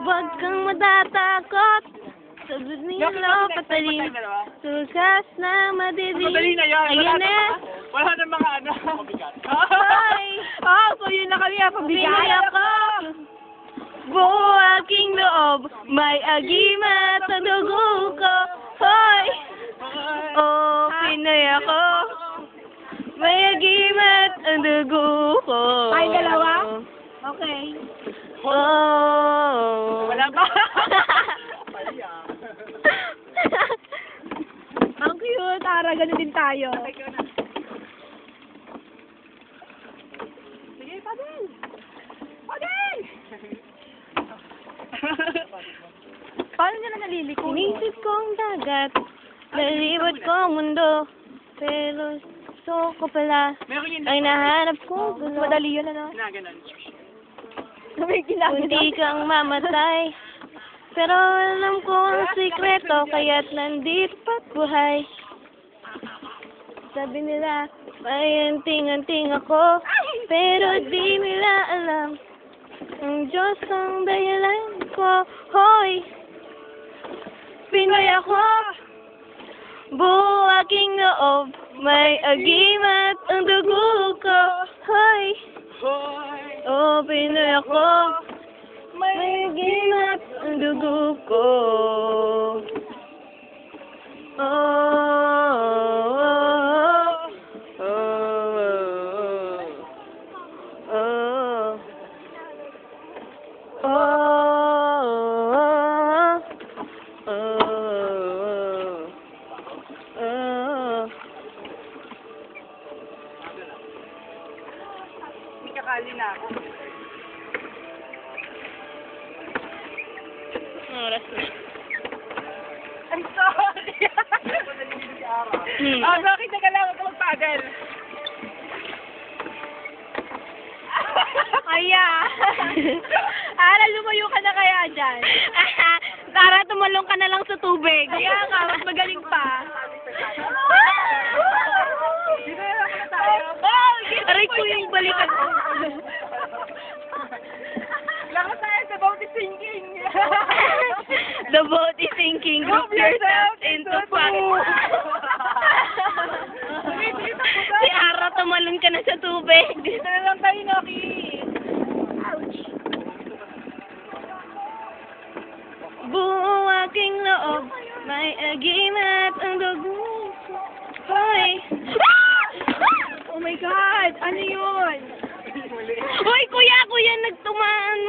Huwag kang matatakot. Sa nilo patalim. Sukas na Madali madilim. na yan. Wala Ayan na, na. wala na mga ano. Hoy! Ah, so yun na kami. ah, Pabigay ako. Buo aking loob. May agimat sa dugo ko. Hoy! Oh, Pinoy ako. May agimat ang dugo ko. Ay, dalawa? Okay. Oh. Wala ba? Ang cute, Ara. Ganun din tayo. Sige, padel. Padel! Paano niya na naliliko? Inisip kong dagat. Nalibot ko ang mundo. Pero so ko pala. Meron yun. Ay nahanap ko gulo. Madali yun, ano? Na, ganun. May ginagawa. Hindi kang mamatay. Pero alam ko ang sikreto, kaya't nandito pa't buhay. Sabi nila, may anting-anting ako, pero di nila alam. Ang Diyos ang dahilan ko, hoy! Pinoy ako, buo aking loob, may agimat ang dugo ko, hoy! Hoy! Oh, Pinoy ako. May ginat ang dugo ko. Oh, oh, oh, oh, oh, oh, oh. Kakali na ako. Oras na. Ay, sorry! Hmm. Ah, bakit na kailangan ko magpadel? Aya. Ara, lumayo ka na kaya dyan. Tara, tumalong ka na lang sa tubig. Kaya nga, mas magaling pa. Dito na lang muna tayo. Aray ko yung balikat ko. Lakas tayo sa boat is sinking. The boat is sinking. Group yourself into fun. si Ara, tumalon ka na sa tubig. Dito na lang tayo, Noki. Buo aking loob, may agimat ang dugo. Hoy! Oh my God! Ano yun? Uy, kuya, kuya, nagtumaan